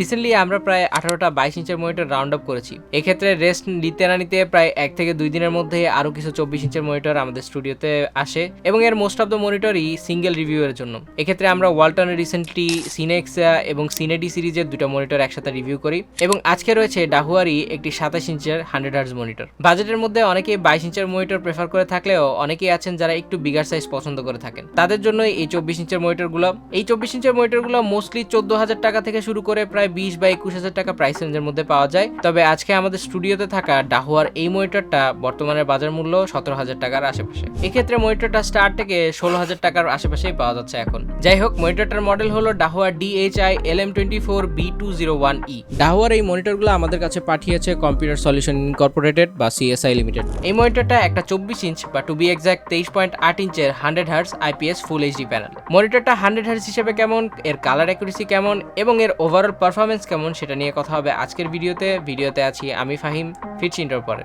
Recently আমরা প্রায় আঠারোটা বাইশ ইঞ্চের মনিটর রাউন্ড আপ করেছি। এক্ষেত্রে রেস্ট নিতে না নিতে প্রায় এক থেকে দুই দিনের মধ্যে আরও কিছু চব্বিশ ইঞ্চের মনিটর আমাদের স্টুডিওতে আসে এবং এর মোস্ট অফ দ্য মনিটরই সিঙ্গেল রিভিউয়ের জন্য। এক্ষেত্রে আমরা ওয়ালটনের রিসেন্টলি সিনেক্সা এবং সিনেডি সিরিজের দুটো মনিটর একসাথে রিভিউ করি এবং আজকে রয়েছে ডাহুয়ারি একটি সাতাশ ইঞ্চের হান্ড্রেড হার্জ মনিটর বাজেটের মধ্যে অনেকেই বাইশ ইঞ্চের মনিটর প্রেফার করে থাকলেও অনেকেই আছেন যারা একটু বিগার সাইজ পছন্দ করে থাকেন। তাদের জন্য এই চব্বিশ ইঞ্চের মনিটরগুলো এই চব্বিশ ইঞ্চের মনিটরগুলো মোস্টলি চোদ্দ হাজার টাকা থেকে শুরু করে প্রায় বিশ বা একুশ হাজার টাকা প্রাইস রেঞ্জের মধ্যে পাওয়া যায়। তবে আজকে আমাদের স্টুডিওতে থাকা ডাহুয়ার এই মনিটরটা বর্তমানে বাজার মূল্য সতেরো হাজার টাকার আশেপাশে। এক্ষেত্রে মনিটরটা স্টার্ট থেকে ষোলো হাজার টাকার আশেপাশেই পাওয়া যাচ্ছে এখন। যাই হোক, মনিটরটার মডেল হলো ডাহুয়ার DHI L M twenty four B two zero one E ডাহুয়ার এই মনিটরগুলো আমাদের কাছে পাঠিয়েছে কম্পিউটার সলিউশন ইনকর্পোরেটেড বা সিএসআই লিমিটেড এই মনিটরটা একটা চব্বিশ ইঞ্চ বা টু বি এক্সাক্ট তেইশ পয়েন্ট আট ইঞ্চের hundred hertz IPS full HD panel মনিটরটা hundred hertz হিসেবে কেমন, এর কালার অ্যাকুরেসি কেমন এবং এর ওভারঅল পারফরমেন্স কেমন সেটা নিয়ে কথা হবে আজকের ভিডিওতে। ভিডিওতে আছি আমি ফাহিম ফিরছি ইন্টার পরে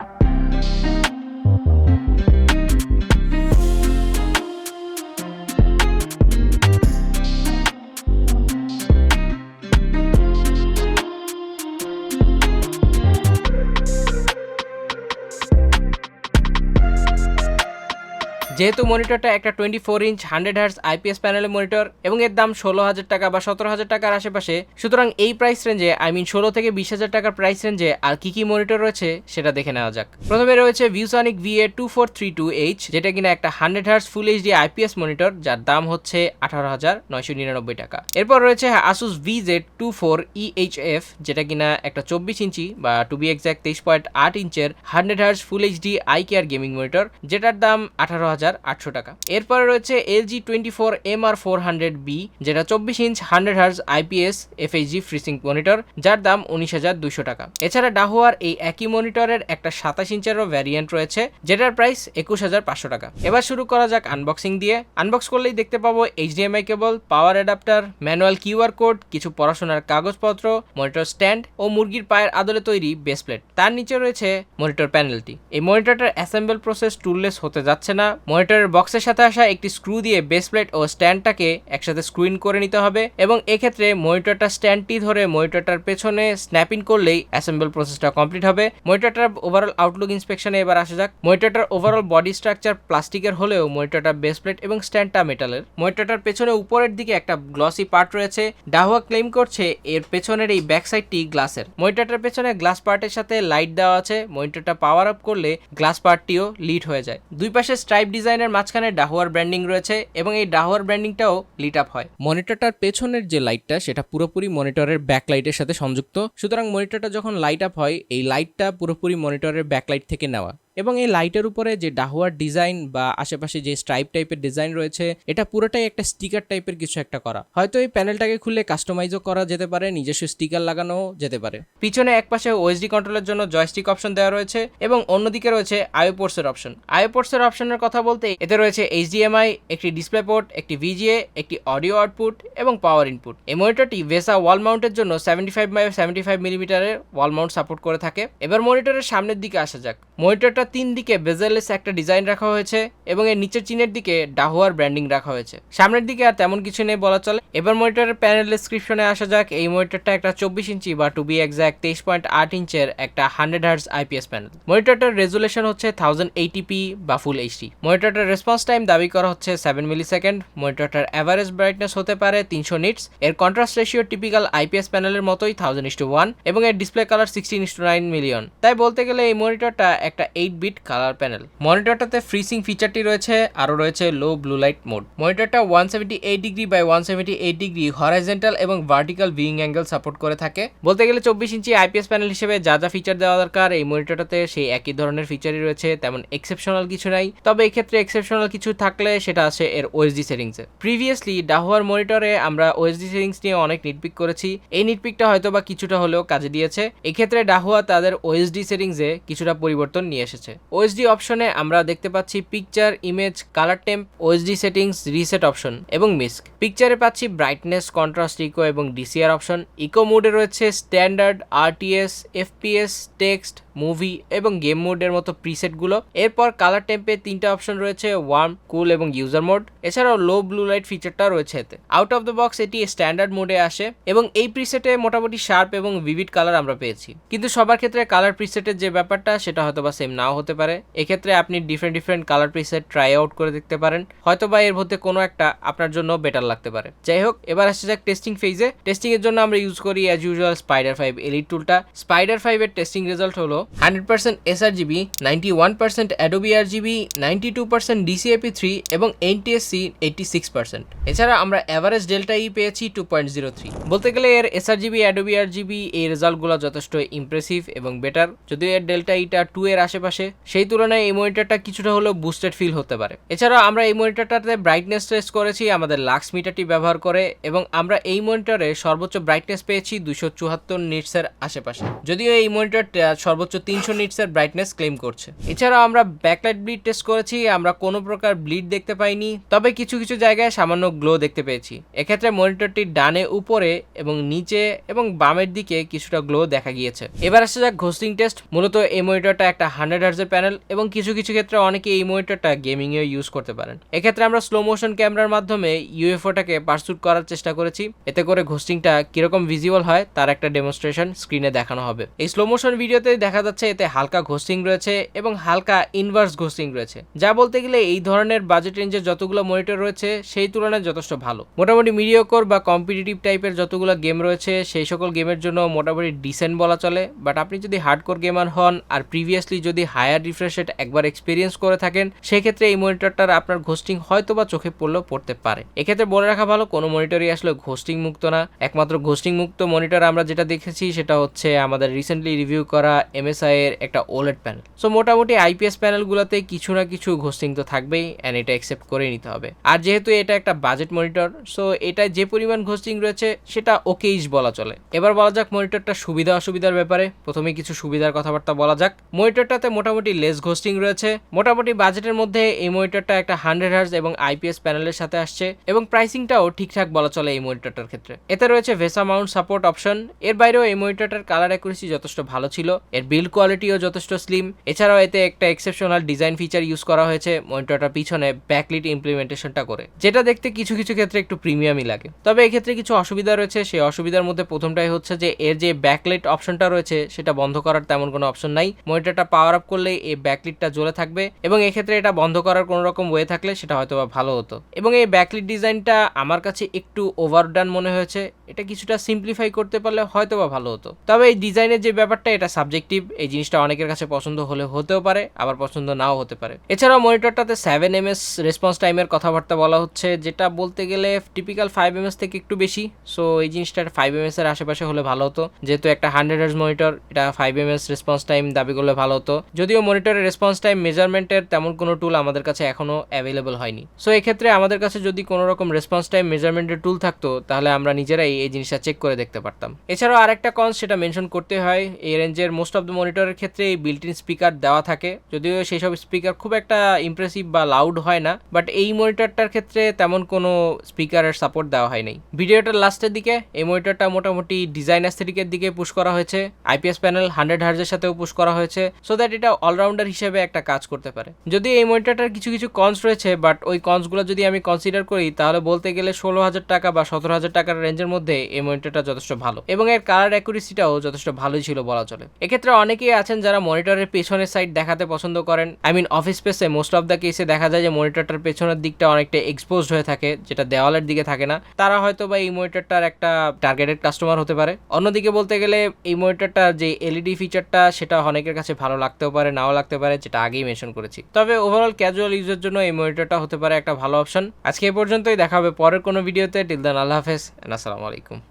যেহেতু মনিটরটা একটা twenty four inch hundred hertz IPS প্যানেলের মনিটর এবং এর দাম ষোলো হাজার টাকা বা সতেরো হাজার টাকার আশেপাশে, সুতরাং এই প্রাইস রেঞ্জে আই মিন ষোলো থেকে বিশ হাজার টাকার প্রাইস রেঞ্জে আর কি কি মনিটর রয়েছে, সেটা দেখে নেওয়া যাক। প্রথমে রয়েছে ViewSonic V A two four three two H যেটা কিনা একটা hundred hertz full HD IPS monitor, যার দাম হচ্ছে আঠারো হাজার নয়শো নিরানব্বই টাকা। এরপর রয়েছে Asus V Z two four E H F যেটা কিনা একটা চব্বিশ ইঞ্চি বা টু বি এক্সাক্ট তেইশ পয়েন্ট আট ইঞ্চের hundred hertz full HD eye care gaming monitor যেটার দাম আঠারো হাজার টাকা। এরপরে রয়েছে LG twenty four M R four hundred B, যেটা চব্বিশ inch hundred hertz IPS F H G FreeSync monitor, যার দাম উনিশ হাজার দুশো টাকা। এছাড়া ডাহুয়ার এই একই মনিটরের একটা সাতাশ ইঞ্চেরও ভ্যারিয়েন্ট রয়েছে, যেটার প্রাইস একুশ হাজার পাঁচশো টাকা। এবার শুরু করা যাক আনবক্সিং দিয়ে। আনবক্স করলেই দেখতে পাবো HDMI cable power adapter manual QR code কিছু পড়াশোনার কাগজপত্র মনিটর স্ট্যান্ড ও মুরগির পায়ের আদলে তৈরি বেস প্লেট তার নিচে রয়েছে মনিটর প্যানেলটি এই মনিটরটার অ্যাসেম্বল প্রসেস টুললেস হতে যাচ্ছে না। মনিটরের বক্সের সাথে আসা একটি স্ক্রু দিয়ে বেস প্লেট ও স্ট্যান্ডটাকে একসাথে স্ক্রুইন করে নিতে হবে এবং এক্ষেত্রে মনিটরটা স্ট্যান্ডটি ধরে মনিটরটার পেছনে স্ন্যাপিং করলেই অ্যাসেম্বল প্রসেসটা কমপ্লিট হবে। মনিটরটার ওভারঅল আউটলুক ইন্সপেকশনে এবার আসা যাক। মনিটরটার ওভারঅল বডি স্ট্রাকচার প্লাস্টিকের হলেও মনিটরটা বেস প্লেট এবং স্ট্যান্ডটা মেটালের মনিটরটার পেছনে উপরের দিকে একটা গ্লসি পার্ট রয়েছে। ডাহুয়া ক্লেম করছে এর পেছনের এই ব্যাক সাইডটি গ্লাসের মনিটরটার পেছনে গ্লাস পার্টের সাথে লাইট দেওয়া আছে। মনিটরটা পাওয়ার আপ করলে গ্লাস পার্টটিও লিড হয়ে যায়। দুই পাশে স্ট্রাইপ ডিজাইনের মাঝখানে ডাহুয়ার ব্র্যান্ডিং রয়েছে এবং এই ডাহুয়ার ব্র্যান্ডিংটাও লিট আপ হয়। মনিটরটার পেছনের যে লাইটটা সেটা পুরোপুরি মনিটরের ব্যাক লাইটের সাথে সংযুক্ত। সুতরাং মনিটরটা যখন লাইট আপ হয়, এই লাইটটা পুরোপুরি মনিটরের ব্যাক লাইট থেকে নেওয়া। এবং এই লাইটের উপরে যে ডাহুয়ার ডিজাইন বা আশেপাশে যে স্ট্রাইপ টাইপের ডিজাইন রয়েছে, এটা পুরোটাই একটা স্টিকার টাইপের কিছু একটা করা। হয়তো এই প্যানেলটাকে খুললে কাস্টমাইজও করা যেতে পারে, নিজস্ব স্টিকার লাগানো যেতে পারে। পিছনে এক পাশে ওএসডি কন্ট্রোলের জন্য জয়স্টিক অপশন দেওয়া রয়েছে এবং অন্যদিকে রয়েছে আয়োপোর্টসের অপশন আয়োপোর্টসের অপশনের কথা বলতে এতে রয়েছে এইচডিএমআই একটি ডিসপ্লে পোর্ট একটি ভিজিএ একটি অডিও আউটপুট এবং পাওয়ার ইনপুট এই মনিটরটি ভেসা ওয়াল মাউন্টের জন্য seventy five by seventy five মিলিমিটারের ওয়াল মাউন্ট সাপোর্ট করে থাকে। এবার মনিটরের সামনের দিকে আসা যাক। মনিটরটা তিন দিকে বেজেলেস একটা ডিজাইন রাখা হয়েছে এবং এর নিচের চিনের দিকে ডাহুয়ার ব্র্যান্ডিং রাখা হয়েছে। সামনের দিকে আর তেমন কিছু নেই বলা চলে। এবার মনিটরের প্যানেল ডিসক্রিপশনে আসা যাক। এই মনিটরটা একটা চব্বিশ ইঞ্চি বা টু বি এক্সাক্ট তেইশ পয়েন্ট আট ইঞ্চের একটা হান্ড্রেড হার্স আইপিএস প্যানেল মনিটরটার রেজুলেশন হচ্ছে থাউজেন্ড এইটিপি বা ফুল এইচডি মনিটরটার রেসপন্স টাইম দাবি করা হচ্ছে সেভেন মিলি সেকেন্ড মনিটরটার অ্যাভারেজ ব্রাইটনেস হতে পারে তিনশো নিটস এর কন্ট্রাস্ট রেশিও টিপিক্যাল আইপিএস প্যানেলের মতোই থাউজেন্ড ইস টু ওয়ান এবং এর display colour sixteen is two nine million তাই বলতে গেলে এই মনিটরটা একটা এইট বিট কালার প্যানেল মনিটরটাতে ফ্রিসিং ফিচারটি রয়েছে, আরও রয়েছে low blue light mode মনিটরটা one seventy eight degree by one seventy eight degree horizontal এবং ভার্টিক্যাল ভিউইং অ্যাঙ্গেল সাপোর্ট করে থাকে। বলতে গেলে চব্বিশ ইঞ্চি আইপিএস প্যানেল হিসেবে যা যা ফিচার দেওয়া দরকার, এই মনিটরটাতে সেই একই ধরনের ফিচারই রয়েছে, তেমন এক্সেপশনাল কিছু নাই। তবে এক্ষেত্রে এক্সেপশনাল কিছু থাকলে সেটা আছে এর ওএসডি সেটিংসে প্রিভিয়াসলি ডাহুয়ার মনিটরে আমরা ওএসডি সেটিংস নিয়ে অনেক নিটপিক করেছি। এই নিটপিকটা হয়তো বা কিছুটা হলেও কাজে দিয়েছে। এক্ষেত্রে ডাহুয়া তাদের ওএসডি সেটিংসে কিছুটা পরিবর্তন নিয়ে এসেছে। এসেছে ওএসডি অপশনে আমরা দেখতে পাচ্ছি picture image colour temp OSD settings reset option এবং মিস্ক পিকচারে পাচ্ছি ব্রাইটনেস কন্ট্রাস্ট ইকো এবং ডিসিআর অপশন ইকো মোডে রয়েছে standard RTS FPS text movie এবং গেম মোডের মতো প্রিসেটগুলো এরপর কালার টেম্পে তিনটা অপশন রয়েছে ওয়ার্ম কুল এবং ইউজার মোড এছাড়াও লো ব্লু লাইট ফিচারটা রয়েছে এতে। আউট অফ দ্য বক্স এটি স্ট্যান্ডার্ড মোডে আসে এবং এই প্রিসেটে মোটামুটি শার্প এবং ভিভিড কালার আমরা পেয়েছি। কিন্তু সবার ক্ষেত্রে কালার প্রিসেটের যে ব্যাপারটা, সেটা হয়তো বা সেম নাও হতে পারে। এক্ষেত্রে আপনি different different colour preset try out করে দেখতে পারেন। হয়তো বা এর মধ্যে কোনো একটা আপনার জন্য বেটার লাগতে পারে। যাই হোক, এবার আসছে যাক টেস্টিং ফেজে টেস্টিং এর জন্য আমরা ইউজ করি as usual spider five elite টুলটা স্পাইডার ফাইভের টেস্টিং রেজাল্ট হলো hundred percent sRGB ninety one percent Adobe RGB ninety two percent DCIP three এবং এনটিএসসি এইটি সিক্স পার্সেন্ট এছাড়া আমরা অ্যাভারেজ ডেল্টা ই পেয়েছি টু পয়েন্ট জিরো থ্রি বলতে গেলে এর এসআর জিবি অ্যাডোবি আর জিবি এই রেজাল্টগুলো যথেষ্ট ইমপ্রেসিভ এবং বেটার যদিও এর ডেল্টা ইটা টু এর আশেপাশে সেই তুলনায় এই মনিটরটা কিছুটা হলেও বুস্টেড ফিল হতে পারে। এছাড়াও আমরা এই মনিটরটাতে ব্রাইটনেস টেস্ট করেছি, আমাদের লাক্স মিটারটি ব্যবহার করে, এবং আমরা এই মনিটরে সর্বোচ্চ ব্রাইটনেস পেয়েছি দুশো চুয়াত্তর নিটসের আশেপাশে। যদিও এই মনিটরটা সর্বোচ্চ তিনশো নিটসের ব্রাইটনেস ক্লেম করছে। এছাড়াও আমরা ব্যাকলাইট ব্লিড টেস্ট করেছি, আমরা কোনো প্রকার ব্লিড দেখতে পাইনি, তবে কিছু কিছু জায়গায় সামান্য গ্লো দেখতে পেয়েছি। এক্ষেত্রে মনিটরটি ডানে উপরে এবং নিচে এবং বামের দিকে কিছুটা গ্লো দেখা গিয়েছে। এবার আসা যাক ঘোস্টিং টেস্ট মূলত এই মনিটরটা একটা হান্ড্রেড হার্জের প্যানেল এবং কিছু কিছু ক্ষেত্রে অনেকে এই মনিটরটা গেমিং এ ইউজ করতে পারেন। এক্ষেত্রে আমরা স্লো মোশন ক্যামেরার মাধ্যমে ইউএফওটাকে পারসুট করার চেষ্টা করেছি। এতে করে ঘোস্টিংটা কীরকম ভিজিবল হয়, তার একটা ডেমনস্ট্রেশন স্ক্রিনে দেখানো হবে। এই স্লো মোশন ভিডিওতে দেখা যাচ্ছে এতে হালকা ঘোস্টিং রয়েছে এবং হালকা ইনভার্স ঘোস্টিং রয়েছে। যা বলতে গেলে এই ধরনের বাজেট রেঞ্জের যতগুলো মনিটর রয়েছে, সেই তুলনায় যথেষ্ট ভালো। মোটামুটি মিডিওকোর বা কম্পিটিটিভ টাইপের যতগুলো গেম রয়েছে, সেই সকল গেমের জন্য মোটামুটি ডিসেন্ট বলা চলে। বাট আপনি যদি হার্ডকোর গেমার হন আর প্রিভিয়াসলি যদি হায়ার রিফ্রেশ রেট একবার এক্সপিরিয়েন্স করে থাকেন, সেক্ষেত্রে এই মনিটরটার আপনার ঘোস্টিং হয়তো বা চোখে পড়লেও পড়তে পারে। এক্ষেত্রে বলে রাখা ভালো, কোনো মনিটরই আসলে ঘোস্টিং মুক্ত না। একমাত্র ঘোস্টিং মুক্ত মনিটর আমরা যেটা দেখেছি, সেটা হচ্ছে আমাদের রিসেন্টলি রিভিউ করা এমএসআই এর একটা ওলেট প্যানেল সো মোটামুটি আইপিএস প্যানেলগুলোতে কিছু না কিছু ঘোস্টিং তো থাকবেই অ্যান্ড এটা অ্যাকসেপ্ট করে নিতে হবে। আর যেহেতু এটা একটা বাজেট মনিটর সো এটা যে পরিমাণ ঘোস্টিং রয়েছে, সেটা ওকেইশ বলা চলে। এবার বলা যাক মনিটরটা সুবিধা অসুবিধার ব্যাপারে। প্রথমে কিছু সুবিধার কথাবার্তা বলা যাক। মনিটরটাতে মোটামুটি লেস ঘোস্টিং রয়েছে। মোটামুটি বাজেটের মধ্যে এই মনিটরটা একটা হান্ড্রেড হার্স এবং আইপিএস প্যানেলের সাথে আসছে এবং প্রাইসিংটাও ঠিকঠাক বলা চলে এই মনিটরটার ক্ষেত্রে। এতে রয়েছে ভেসা মাউন্ট সাপোর্ট অপশন এর বাইরেও এই মনিটরটার কালার অ্যাকুরেসি যথেষ্ট ভালো ছিল। এর বিল্ড কোয়ালিটিও যথেষ্ট স্লিম এছাড়াও এতে একটা এক্সেপশনাল ডিজাইন ফিচার ইউজ করা হয়েছে মনিটরটার পিছনে ব্যাকলিট ইমপ্লিমেন্টেশনটা করে। যেটা দেখতে কিছু কিছু ক্ষেত্রে একটু প্রিমিয়ামই লাগে। তবে এক্ষেত্রে কিছু অসুবিধা রয়েছে। সেই অসুবিধার মধ্যে প্রথমটাই হচ্ছে যে, এর যে ব্যাকলাইট অপশনটা রয়েছে, সেটা বন্ধ করার তেমন কোনো অপশন নাই। মনিটরটা পাওয়ার আপ করলে এই ব্যাকলিটটা জ্বলে থাকবে এবং এক্ষেত্রে এটা বন্ধ করার কোনো রকম ওয়ে থাকলে সেটা হয়তো বা ভালো হতো। এবং এই ব্যাকলিট ডিজাইনটা আমার কাছে একটু ওভারডান মনে হয়েছে। এটা কিছুটা সিম্পলিফাই করতে পারলে হয়তো বা ভালো হতো। তবে এই ডিজাইনের যে ব্যাপারটা, এটা সাবজেক্টিভ এই জিনিসটা অনেকের কাছে পছন্দ হলে হতেও পারে, আবার পছন্দ নাও হতে পারে। এছাড়াও মনিটরটাতে সেভেন এম এস রেসপন্স টাইমের কথাবার্তা বলা হচ্ছে, যেটা বলতে গেলে টিপিক্যাল ফাইভ এম এস থেকে একটু বেশি। সো এই জিনিসটা ফাইভ এম এস এর আশেপাশে হলে ভালো হতো। যেহেতু একটা হান্ড্রেড হার্স মনিটর এটা five M S response time দাবি করলে ভালো হতো। যদিও মনিটরের রেসপন্স টাইম মেজারমেন্টের তেমন কোনো টুল আমাদের কাছে এখনও অ্যাভেলেবল হয়নি। সো এক্ষেত্রে আমাদের কাছে যদি কোনো রকম রেসপন্স টাইম মেজারমেন্টের টুল থাকতো, তাহলে আমরা নিজেরাই এই জিনিসটা চেক করে দেখতে পারতাম। এছাড়াও আরেকটা কনস সেটা মেনশন করতে হয়, এই রেঞ্জের মোস্ট অফ দ্য মনিটরের ক্ষেত্রে এই বিল্ট ইন স্পিকার দেওয়া থাকে। যদিও সেই সব স্পিকার খুব একটা ইমপ্রেসিভ বা লাউড হয় না বাট এই মনিটরটার ক্ষেত্রে তেমন কোনো স্পিকারের সাপোর্ট দেওয়া হয় নাই। ভিডিওটার লাস্টের দিকে, এই মনিটরটা মোটামুটি ডিজাইন অ্যাস্থেটিকের দিকে পুশ করা হয়েছে। আইপিএস প্যানেল হান্ড্রেড হার্জের সাথেও পুশ করা হয়েছে সো দ্যাট এটা অলরাউন্ডার হিসেবে একটা কাজ করতে পারে। যদি এই মনিটরটার কিছু কিছু কনস রয়েছে বাট ওই কনসগুলো যদি আমি কনসিডার করি, তাহলে বলতে গেলে ষোলো হাজার টাকা বা সতেরো হাজার টাকার রেঞ্জের মধ্যে এই মনিটরটা যথেষ্ট ভালো এবং এর কালার অ্যাকুরেসিটাও যথেষ্ট ভালোই ছিল বলা চলে। এক্ষেত্রে অনেকেই আছেন যারা মনিটরের পেছনের সাইড দেখাতে পছন্দ করেন। I mean office space most of the কেসে দেখা যায় যে মনিটরটার পেছনের দিকটা অনেকটা এক্সপোজড হয়ে থাকে, যেটা দেওয়ালের দিকে থাকে না। তারা হয়তো বা এই মনিটরটার একটা টার্গেটেড কাস্টমার হতে পারে। অন্যদিকে বলতে গেলে এই মনিটরটার যে এলইডি ফিচারটা সেটা অনেকের কাছে ভালো লাগতেও পারে, নাও লাগতে পারে, যেটা আগেই মেনশন করেছি। তবে ওভারঅল ক্যাজুয়াল ইউজের জন্য এই মনিটরটা হতে পারে একটা ভালো অপশন আজকে এই পর্যন্তই, দেখা হবে পরের কোনো ভিডিওতে টিল দেন আল্লাহ হাফেজ আসসালামু আলাইকুম। alaikum.